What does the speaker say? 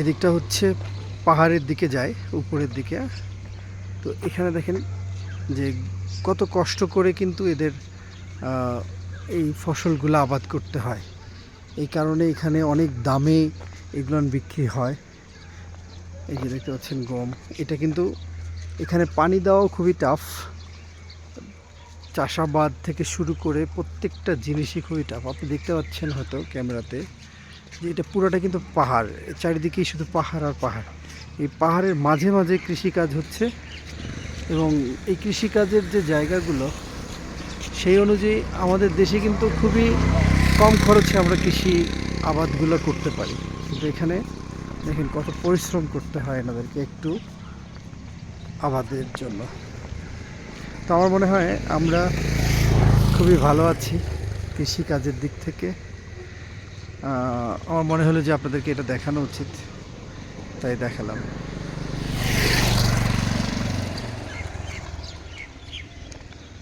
এদিকটা হচ্ছে পাহাড়ের দিকে যায়, উপরের দিকে। তো এখানে দেখেন যে কত কষ্ট করে কিন্তু এদের এই ফসলগুলো আবাদ করতে হয়। এই কারণে এখানে অনেক দামে এগুলো বিক্রি হয়। এই যে দেখতে পাচ্ছেন গম। এটা কিন্তু এখানে পানি দেওয়াও খুবই টাফ চাষাবাদ থেকে শুরু করে প্রত্যেকটা জিনিসই খুবই টাফ আপনি দেখতে পাচ্ছেন হয়তো ক্যামেরাতে। যে এটা পুরোটা কিন্তু পাহাড়। চারিদিকেই শুধু পাহাড় আর পাহাড়। এই পাহাড়ের মাঝে মাঝে কৃষিকাজ হচ্ছে এবং এই কৃষিকাজের যে জায়গাগুলো, সেই অনুযায়ী আমাদের দেশে কিন্তু খুবই কম খরচে আমরা কৃষি আবাদগুলো করতে পারি। কিন্তু এখানে দেখেন কত পরিশ্রম করতে হয় এনাদেরকে একটু আবাদের জন্য। তো আমার মনে হয় আমরা খুবই ভালো আছি কৃষিকাজের দিক থেকে। আমার মনে হলো যে আপনাদেরকে এটা দেখানো উচিত। তাই দেখালাম।